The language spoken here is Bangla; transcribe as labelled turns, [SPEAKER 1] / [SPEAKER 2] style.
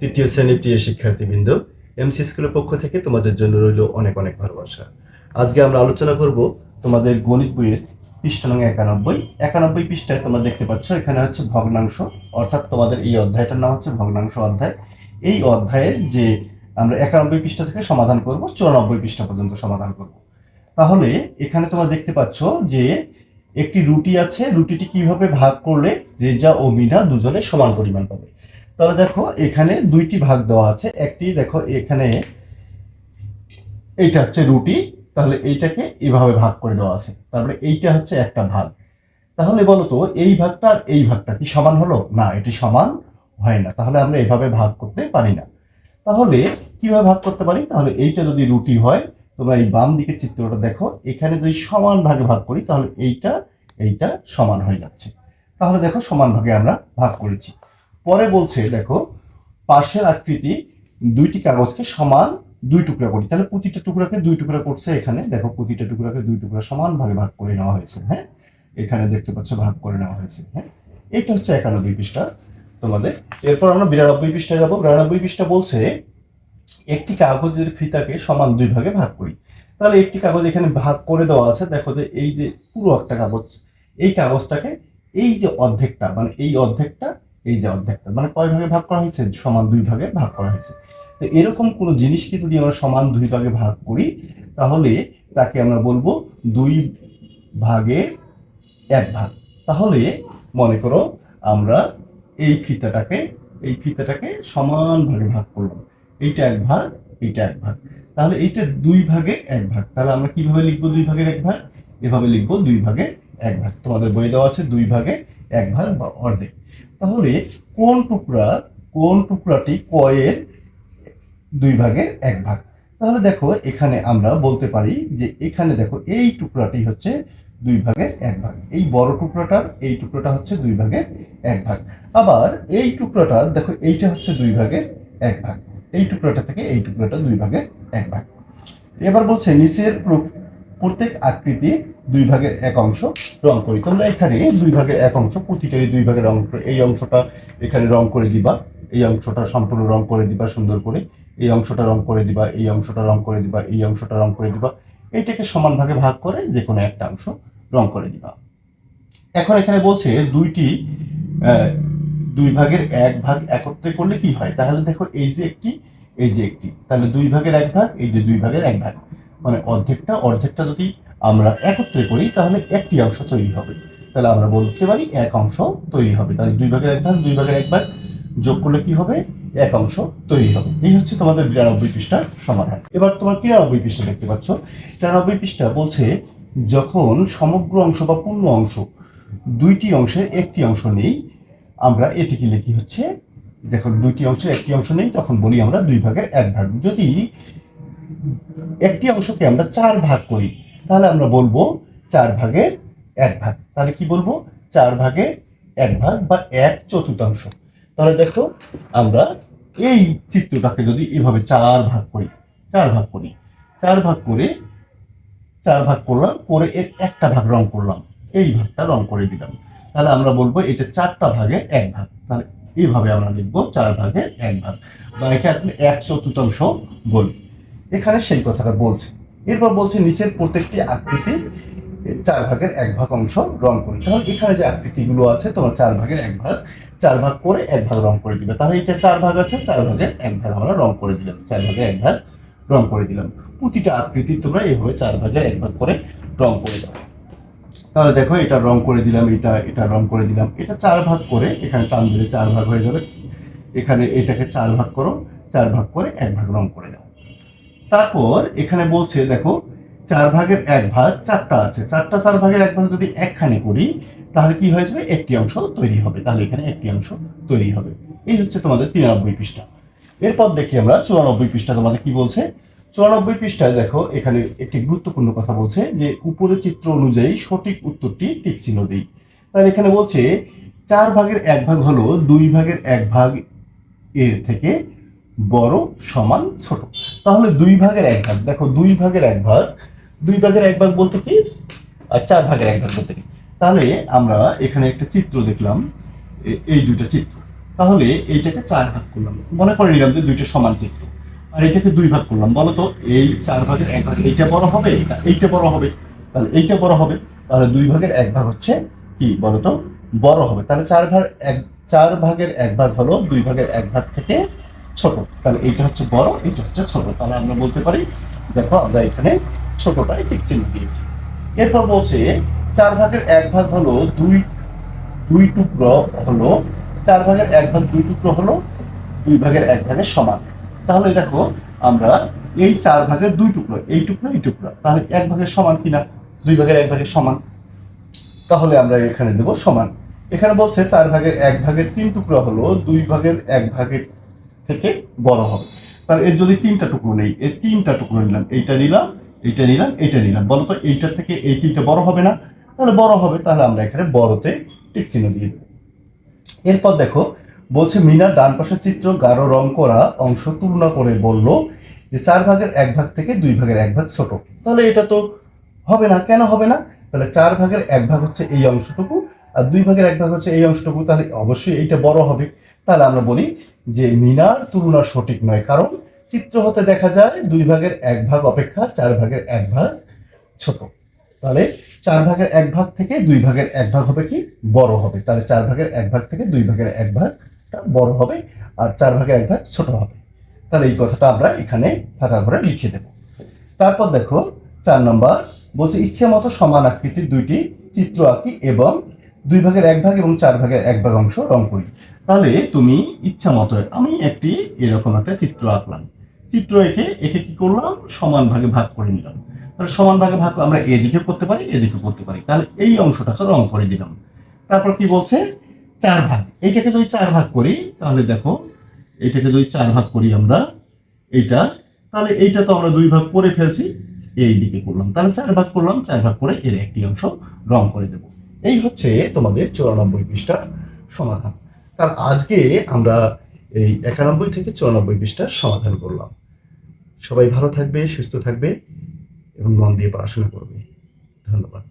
[SPEAKER 1] তৃতীয় শ্রেণির প্রিয় শিক্ষার্থীবৃন্দ এমসি স্কুলের পক্ষ থেকে তোমাদের জন্য রইল অনেক অনেক ভালোবাসা। আজকে আমরা আলোচনা করব তোমাদের গণিত বইয়ের পৃষ্ঠা নং একানব্বই। একানব্বই পৃষ্ঠায় তোমরা দেখতে পাচ্ছ, এখানে হচ্ছে ভগ্নাংশ, অর্থাৎ তোমাদের এই অধ্যায়টার নাম হচ্ছে ভগ্নাংশ অধ্যায়। এই অধ্যায়ের যে আমরা একানব্বই পৃষ্ঠা থেকে সমাধান করব, চুরানব্বই পৃষ্ঠা পর্যন্ত সমাধান করব। তাহলে এখানে তোমরা দেখতে পাচ্ছ যে একটি রুটি আছে, রুটিটি কীভাবে ভাগ করলে রেজা ও মিনা দুজনে সমান পরিমাণ পাবে। তাহলে দেখো এখানে দুইটি ভাগ দেওয়া আছে। একটি দেখো এখানে এইটা হচ্ছে রুটি, তাহলে এইটাকে এভাবে ভাগ করে দেওয়া আছে। তারপরে এইটা হচ্ছে একটা ভাগ। তাহলে বলো তো, এই ভাগটা আর এই ভাগটা কি সমান হলো? না, এটি সমান হয় না। তাহলে আমরা এভাবে ভাগ করতে পারি না। তাহলে কীভাবে ভাগ করতে পারি? তাহলে এইটা যদি রুটি হয়, তোমরা এই বাম দিকের চিত্রটা দেখো, এখানে যদি সমান ভাগে ভাগ করি, তাহলে এইটা এইটা সমান হয়ে যাচ্ছে। তাহলে দেখো সমান ভাগে আমরা ভাগ করেছি। পরে বলছে, দেখো পাশের আকৃতি দুইটি কাগজকে সমান দুই টুকরা করি। তাহলে প্রতিটা টুকরাকে দুই টুকরা করছে এখানে। দেখো, প্রতিটা টুকরাকে দুই টুকরা সমান ভাগে করে নেওয়া হয়েছে হ্যাঁ? এখানে দেখতে পাচ্ছ ভাগ করে নেওয়া হয়েছে হ্যাঁ? এটা হচ্ছে একানব্বই পৃষ্ঠা তোমাদের। এরপর আমরা বিরানব্বই পৃষ্ঠায় যাব। বিরানব্বই পৃষ্ঠা বলছে, একটি কাগজের ফিতাকে সমান দুই ভাগে ভাগ করি। তাহলে একটি কাগজ এখানে ভাগ করে দেওয়া আছে। দেখো যে এই যে পুরো একটা কাগজ, এই কাগজটাকে এই যে অর্ধেকটা মানে এই অর্ধেকটা এই যে অর্ধেকটা মানে কয় ভাগে ভাগ করা হয়েছে? সমান দুই ভাগে ভাগ করা হয়েছে। তো এরকম কোনো জিনিসকে যদি আমরা সমান দুই ভাগে ভাগ করি, তাহলে তাকে আমরা বলব দুই ভাগে এক ভাগ। তাহলে মনে করো আমরা এই ফিতাটাকে এই ফিতাটাকে সমান ভাগে ভাগ করলাম। এইটা এক ভাগ, এইটা এক ভাগ। তাহলে এইটা দুই ভাগে এক ভাগ। তাহলে আমরা কীভাবে লিখব দুই ভাগের এক ভাগ? এভাবে লিখব দুই ভাগে এক ভাগ। তোমাদের বই দেওয়া আছে দুই ভাগে এক ভাগ বা অর্ধেক। তাহলে কোন টুকরা, কোন টুকরাটি কয়ের দুই ভাগের এক ভাগ? তাহলে দেখো, এখানে আমরা বলতে পারি যে এখানে দেখো, এই টুকরাটি হচ্ছে দুই ভাগের এক ভাগ। এই বড় টুকরাটার, এই টুকরাটা হচ্ছে দুই ভাগের এক ভাগ। আবার এই টুকরাটা, দেখো, এইটা হচ্ছে দুই ভাগের এক ভাগ। এই টুকরাটা থেকে এই টুকরাটা দুই ভাগের এক ভাগ। এবার বলছে, নিচের প্রত্যেক আকৃতি দুই ভাগের এক অংশ রং করি। তোমরা এখানে দুই ভাগের এক অংশ, প্রতিটারই দুই ভাগের অংশ, এই অংশটা এখানে রং করে দিবা, এই অংশটা সম্পূর্ণ রং করে দিবা সুন্দর করে, এই অংশটা রং করে দিবা, এই অংশটা রং করে দিবা, এই অংশটা রং করে দিবা, এইটাকে সমান ভাগে ভাগ করে যে কোনো একটা অংশ রং করে দিবা। এখন এখানে বলছে দুইটি দুই ভাগের এক ভাগ একত্রে করলে কি হয়? তাহলে দেখো এই যে একটি, এই যে একটি। তাহলে দুই ভাগের এক ভাগ, এই যে দুই ভাগের এক ভাগ। মানে অর্ধেকটা অর্ধেকটা যদি আমরা একত্রে করি, তাহলে একটি অংশ তৈরি হবে। তাহলে আমরা বলতে পারি এক অংশ তৈরি হবে। তাহলে দুই ভাগের এক ভাগ, দুই ভাগের এক ভাগ যোগ করলে কি হবে? এক অংশ তৈরি হবে। এই হচ্ছে তোমাদের বিরানব্বই পৃষ্ঠার সমাধান। এবার তোমার তিরানব্বই পৃষ্ঠা দেখতে পাচ্ছ। তিরানব্বই পৃষ্ঠা বলছে, যখন সমগ্র অংশ বা পূর্ণ অংশ দুইটি অংশের একটি অংশ নেই, আমরা এটিকে লিখি হচ্ছে, দেখো দুইটি অংশের একটি অংশ নেই, তখন বলি আমরা দুই ভাগের এক ভাগ। যদি একটি অংশকে আমরা চার ভাগ করি। তাহলে আমরা বলব চার ভাগের এক ভাগ। তাহলে কি বলব? চার ভাগে এক ভাগ বা এক চতুর্থাংশ। তাহলে দেখো, আমরা এই চিত্রটাকে যদি এভাবে চার ভাগ করি, চার ভাগ করি, চার ভাগ করে, চার ভাগ করলাম, করে এর একটা ভাগ রং করলাম, এই ভাগটা রং করে দিলাম। তাহলে আমরা বলব এটা চারটা ভাগে এক ভাগ। তাহলে এইভাবে আমরা লিখব চার ভাগে এক ভাগ। বা এটা আপনি এক চতুর্থাংশ বলি। এখানে সেই কথাটা বলছে। এরপর বলছে, নিচের প্রত্যেকটি আকৃতি চার ভাগের এক ভাগ অংশ রং করি। তাহলে এখানে যে আকৃতিগুলো আছে, তোমার চার ভাগের এক ভাগ, চার ভাগ করে এক ভাগ রং করে দিবে। তাহলে এটা চার ভাগ আছে, চার ভাগের এক ভাগ আমরা রং করে দিলাম। চার ভাগের এক ভাগ রং করে দিলাম। প্রতিটা আকৃতি তোমরা এইভাবে চার ভাগের এক ভাগ করে রং করে দাও। তাহলে দেখো, এটা রং করে দিলাম, এটা এটা রং করে দিলাম। এটা চার ভাগ করে, এখানে টান দিলে চার ভাগ হয়ে যাবে। এখানে এটাকে চার ভাগ করো, চার ভাগ করে এক ভাগ রং করে দাও। তারপর এখানে বলছে, দেখো, চার ভাগের এক ভাগ চারটা আছে। চারটা চার ভাগের এক ভাগ যদি একখানে করি, তাহলে কি হয়ে যাবে? একটি অংশ তৈরি হবে। তাহলে এখানে একটি অংশ তৈরি হবে। এই হচ্ছে তোমাদের তিরানব্বই পৃষ্ঠা। এরপর দেখি আমরা চুরানব্বই পৃষ্ঠা তোমাদের কি বলছে? চুরানব্বই পৃষ্ঠায় দেখো, এখানে একটি গুরুত্বপূর্ণ কথা বলছে যে, উপরে চিত্র অনুযায়ী সঠিক উত্তরটি টিক চিহ্ন দিই। তাহলে এখানে বলছে, চার ভাগের এক ভাগ হলো দুই ভাগের এক ভাগ এর থেকে বড় সমান ছোট। তাহলে দুই ভাগের এক ভাগ, দেখো দুই ভাগের এক ভাগ, দুই ভাগের এক ভাগ বলতে কি? চার ভাগের এক ভাগ বলতে কি? তাহলে আমরা এখানে একটা চিত্র দেখলাম এই দুইটা চিত্র। তাহলে এইটাকে চার ভাগ করলাম। মনে করে নিলাম যে দুইটা সমান চিত্র। আর এটাকে দুই ভাগ করলাম। বলো তো, এই চার ভাগের এক ভাগ, এইটা বড় হবে এইটা বড় হবে? তাহলে এইটা বড় হবে। তাহলে দুই ভাগের এক ভাগ হচ্ছে কি বলো তো? বড় হবে। তাহলে চার ভাগ, এক, চার ভাগের এক ভাগ হলো দুই ভাগের এক ভাগ থেকে ছোট। তাহলে এইটা হচ্ছে বড় এটা হচ্ছে ছোট। তাহলে আমরা বলতে পারি, দেখো আমরা এখানে ছোটটাই ঠিক চিহ্ন দিয়েছি। এরপর বলছে, চার ভাগের এক ভাগ হলো দুই দুই টুকরো হলো, চার ভাগের এক ভাগ দুই টুকরো হলো, দুই ভাগের এক ভাগের সমান। তাহলে দেখো, আমরা এই চার ভাগের দুই টুকরো, এই টুকরো এই টুকরো, তাহলে এক ভাগের সমান কিনা? দুই ভাগের এক ভাগের সমান। তাহলে আমরা এখানে দেব সমান। এখানে বলছে, চার ভাগের এক ভাগের তিন টুকরো হলো, দুই ভাগের এক ভাগের থেকে বড় হবে। তাহলে এর যদি তিনটা টুকরো নেই, এর তিনটা টুকরো নিলাম, এইটা নিলাম এইটা নিলাম এইটা নিলাম। বলো তো এইটা থেকে এই তিনটা বড় হবে না, তাহলে বড় হবে, তাহলে আমরা এখানে বড়তে টিক চিহ্ন দিয়ে দেবো। এরপর দেখো, বলছে মিনার ডান পাশের চিত্র, গাঢ় রং করা অংশ তুলনা করে বলল যে চার ভাগের এক ভাগ থেকে দুই ভাগের এক ভাগ ছোট। তাহলে এটা তো হবে না, কেন হবে না? তাহলে চার ভাগের এক ভাগ হচ্ছে এই অংশটুকু, আর দুই ভাগের এক ভাগ হচ্ছে এই অংশটুকু, তাহলে অবশ্যই এইটা বড় হবে। তাহলে আমরা বলি যে মিনার তুলনা সঠিক নয়, কারণ চিত্র হতে দেখা যায় দুই ভাগের এক ভাগ অপেক্ষা চার ভাগের এক ভাগ ছোট। তাহলে চার ভাগের এক ভাগ থেকে দুই ভাগের এক ভাগ হবে কি? বড় হবে। তাহলে চার ভাগের এক ভাগ থেকে দুই ভাগের এক ভাগটা বড় হবে আর চার ভাগের এক ভাগ ছোট হবে। তাহলে এই কথাটা আমরা এখানে ফাঁকা করে লিখে দেব। তারপর দেখো, চার নম্বর, বলছে ইচ্ছে মতো সমান আকৃতির দুইটি চিত্র আঁকি এবং দুই ভাগের এক ভাগ এবং চার ভাগের এক ভাগ অংশ রং করি। তাহলে তুমি ইচ্ছা মতো, আমি একটি এরকম একটা চিত্র আঁকলাম। চিত্র এঁকে, একে কি করলাম? সমান ভাগে ভাগ করে নিলাম। তাহলে সমান ভাগে ভাগ আমরা এদিকে করতে পারি এদিকে করতে পারি। তাহলে এই অংশটাকে রং করে দিলাম। তারপর কি বলছে? চার ভাগ। এইটাকে যদি চার ভাগ করি, তাহলে দেখো, এইটাকে যদি চার ভাগ করি আমরা, এইটা, তাহলে এইটা তো আমরা দুই ভাগ করে ফেলছি এই দিকে করলাম। তাহলে চার ভাগ করলাম, চার ভাগ করে এর একটি অংশ রং করে দেব। এই হচ্ছে তোমাদের চুরানব্বই পৃষ্ঠার সমাধান। কারণ আজকে আমরা এই একানব্বই থেকে চুরানব্বই পৃষ্ঠার সমাধান করলাম। সবাই ভালো থাকবে, সুস্থ থাকবে এবং মন দিয়ে পড়াশোনা করবে। ধন্যবাদ।